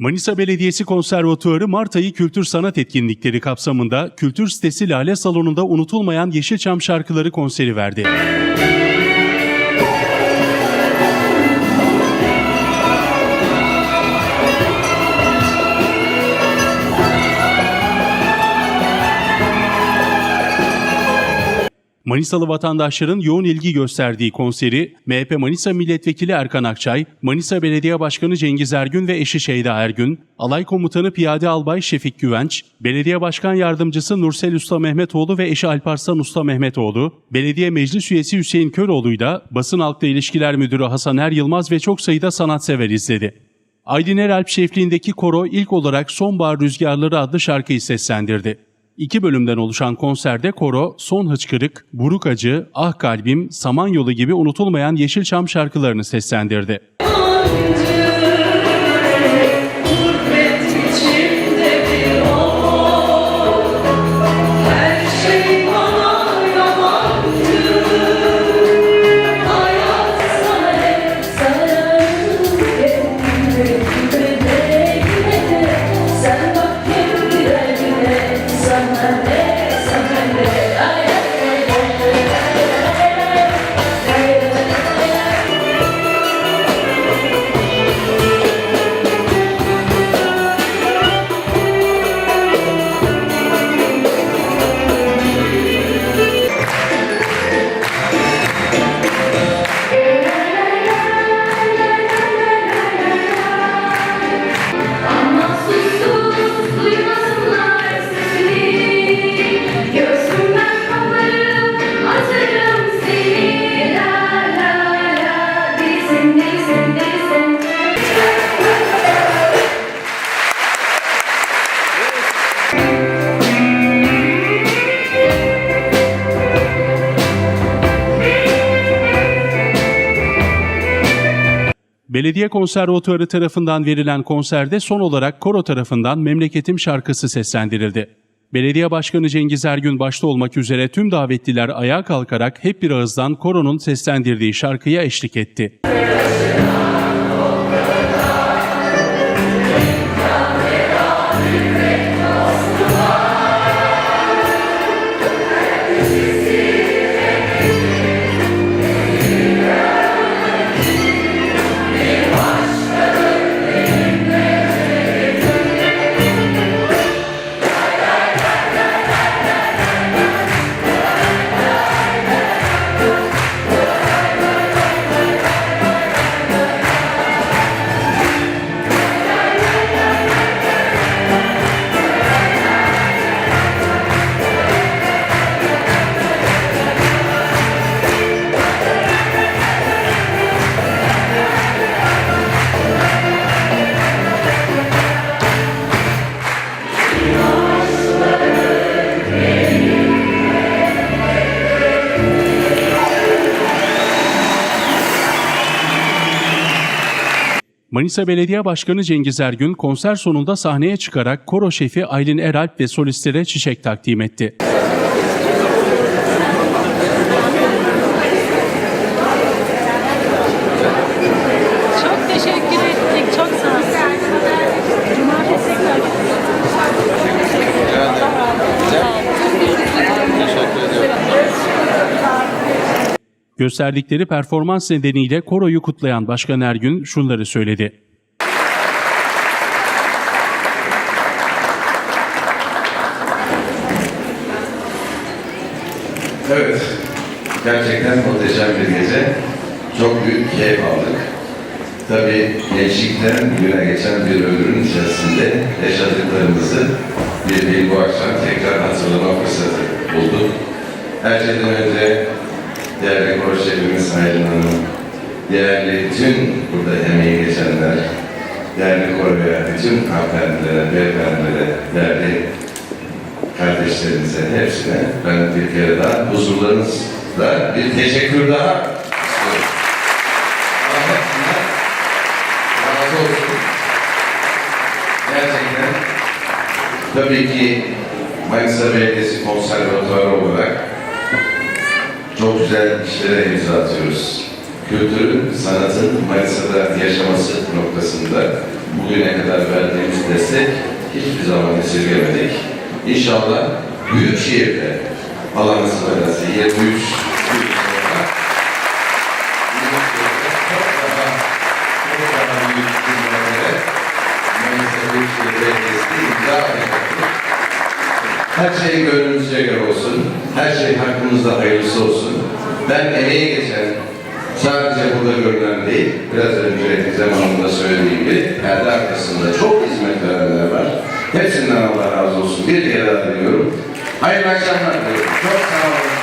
Manisa Belediyesi Konservatuarı Mart ayı kültür sanat etkinlikleri kapsamında kültür sitesi Lale Salonu'nda unutulmayan Yeşilçam şarkıları konseri verdi. Manisalı vatandaşların yoğun ilgi gösterdiği konseri MHP Manisa Milletvekili Erkan Akçay, Manisa Belediye Başkanı Cengiz Ergün ve eşi Şeyda Ergün, Alay Komutanı Piyade Albay Şefik Güvenç, Belediye Başkan Yardımcısı Nursel Usta Mehmetoğlu ve eşi Alparslan Usta Mehmetoğlu, Belediye Meclis Üyesi Hüseyin Köroğlu'yla basın halkla ilişkiler müdürü Hasan Er Yılmaz ve çok sayıda sanatsever izledi. Aydın Eralp şefliğindeki koro ilk olarak Sonbahar Rüzgarları adlı şarkıyı seslendirdi. İki bölümden oluşan konserde koro, Son Hıçkırık, Buruk Acı, Ah Kalbim, Samanyolu gibi unutulmayan Yeşilçam şarkılarını seslendirdi. Gurbet Belediye Konservatuarı tarafından verilen konserde son olarak koro tarafından Memleketim şarkısı seslendirildi. Belediye Başkanı Cengiz Ergün başta olmak üzere tüm davetliler ayağa kalkarak hep bir ağızdan koronun seslendirdiği şarkıya eşlik etti. Manisa Belediye Başkanı Cengiz Ergün konser sonunda sahneye çıkarak koro şefi Aylin Eralp ve solistlere çiçek takdim etti. Çok teşekkür ettik. Çok sağ olun. Cumartesi tekrar. Gösterdikleri performans nedeniyle koroyu kutlayan Başkan Ergün şunları söyledi. Evet, gerçekten muhteşem bir gece. Çok büyük keyif aldık. Tabii gençlikten güne geçen bir ömrün içerisinde yaşadıklarımızı bir bir bu akşam tekrar hatırlama fırsatı bulduk. Her şeyden önce değerli koro şefimiz Aylin Hanım, değerli bütün burada emeği geçenler, değerli koroya, bütün hanımefendilere, beyefendilere, değerli kardeşlerimize, hepsine ben bir kere daha huzurlarınızda bir teşekkür daha istiyorum. Razı olsun. Gerçekten tabii ki Manisa Belediyesi Konservatuarı olarak çok güzel işlere imza atıyoruz. Kültürün, sanatın Manisa'da yaşaması noktasında bugüne kadar verdiğimiz destek hiçbir zaman esirgemedik. İnşallah Büyükşehir'de Allah nasip ederse 23 yıl sonra Her şey gönlümüzce göre olsun. Her şey hakkımızda hayırlısı olsun. Ben emeği geçen, sadece burada görünen değil, biraz önce Gizem Hanım'ın da söylediği gibi, perde arkasında çok hizmet verenler var. Hepsinden Allah razı olsun. Bir daha diliyorum. Hayırlı akşamlar diliyorum. Çok sağ olun.